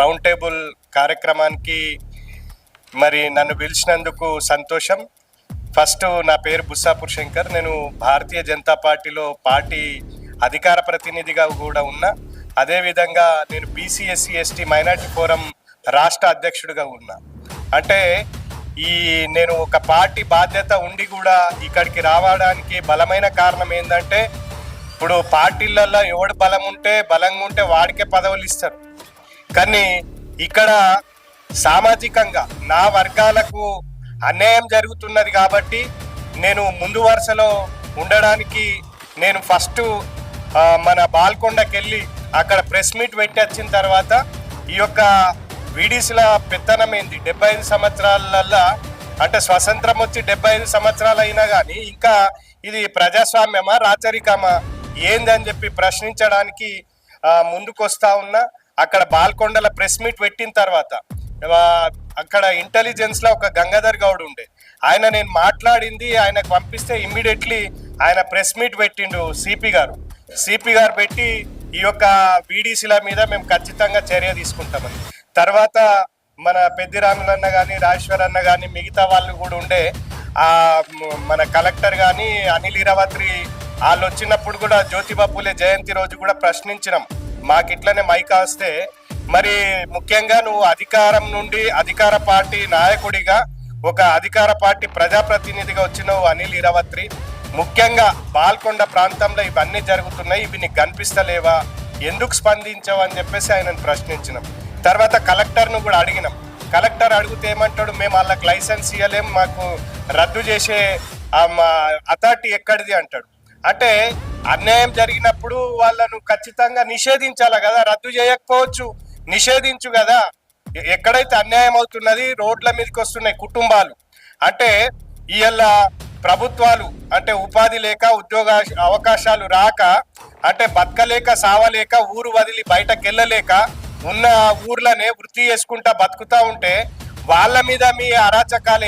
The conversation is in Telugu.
రౌండ్ టేబుల్ కార్యక్రమానికి మరి నన్ను పిలిచినందుకు సంతోషం. ఫస్ట్ నా పేరు బుస్సాపూర్ శంకర్ నేను భారతీయ జనతా పార్టీలో పార్టీ అధికార ప్రతినిధిగా కూడా ఉన్నా. అదేవిధంగా నేను బీసీఎస్సీ ఎస్టీ మైనార్టీ ఫోరం రాష్ట్ర అధ్యక్షుడిగా ఉన్నా. అంటే ఈ నేను ఒక పార్టీ బాధ్యత ఉండి కూడా ఇక్కడికి రావడానికి బలమైన కారణం ఏంటంటే ఇప్పుడు పార్టీలలో ఎవడు బలం ఉంటే బలంగా ఉంటే వాడికే పదవులు ఇస్తారు. కానీ ఇక్కడ సామాజికంగా నా వర్గాలకు అన్యాయం జరుగుతున్నది కాబట్టి నేను ముందు వరుసలో ఉండడానికి నేను ఫస్ట్ మన బాల్కొండకి వెళ్ళి అక్కడ ప్రెస్ మీట్ పెట్టి వచ్చిన తర్వాత ఈ యొక్క వీడీసీల పెత్తనం ఏంది? డెబ్బై ఐదు సంవత్సరాలల్లో అంటే స్వతంత్రం వచ్చి డెబ్బై ఐదు సంవత్సరాలు అయినా కానీ ఇంకా ఇది ప్రజాస్వామ్యమా రాచరికమా? ఏందని చెప్పి ప్రశ్నించడానికి ముందుకొస్తా ఉన్నా. అక్కడ బాల్కొండల ప్రెస్ మీట్ పెట్టిన తర్వాత అక్కడ ఇంటెలిజెన్స్లో ఒక గంగాధర్ గౌడ్ ఉండే. ఆయన నేను మాట్లాడింది ఆయనకు పంపిస్తే ఇమ్మీడియట్లీ ఆయన ప్రెస్ మీట్ పెట్టిండు సిపి గారు. సిపి గారు పెట్టి ఈ యొక్క వీడీసీల మీద మేము ఖచ్చితంగా చర్య తీసుకుంటామని. తర్వాత మన పెద్దిరాములు అన్న కానీ రాజేశ్వర్ అన్న కానీ మిగతా వాళ్ళు కూడా ఉండే ఆ మన కలెక్టర్ కానీ అనిల్ ఇరావత్రి వాళ్ళు వచ్చినప్పుడు కూడా జ్యోతిబాబులే జయంతి రోజు కూడా ప్రశ్నించినాం. మాకు ఇట్లనే మైక్ వస్తే మరి ముఖ్యంగా నువ్వు అధికారం నుండి అధికార పార్టీ నాయకుడిగా ఒక అధికార పార్టీ ప్రజాప్రతినిధిగా వచ్చినావు అనిల్ ఇరవత్రి. ముఖ్యంగా బాల్కొండ ప్రాంతంలో ఇవన్నీ జరుగుతున్నాయి ఇవి నీకు కనిపిస్తలేవా? ఎందుకు స్పందించావు అని చెప్పేసి ఆయనను ప్రశ్నించినాం. తర్వాత కలెక్టర్ను కూడా అడిగినాం. కలెక్టర్ అడిగితే ఏమంటాడు మేము వాళ్ళకి లైసెన్స్ ఇవ్వలేం మాకు రద్దు చేసే అథారిటీ ఎక్కడిది? అంటాడు. అంటే అన్యాయం జరిగినప్పుడు వాళ్ళను ఖచ్చితంగా నిషేధించాలి కదా? రద్దు చేయకపోవచ్చు. నిషేధించు కదా? ఎక్కడైతే అన్యాయం అవుతున్నది రోడ్ల మీదకి వస్తున్నాయి కుటుంబాలు. అంటే ఇవాళ ప్రభుత్వాలు అంటే ఉపాధి లేక ఉద్యోగ అవకాశాలు రాక అంటే బతకలేక సావలేక ఊరు వదిలి బయటకు వెళ్ళలేక ఉన్న ఊర్లనే వృత్తి చేసుకుంటా బతుకుతా ఉంటే వాళ్ళ మీద మీ అరాచకాలు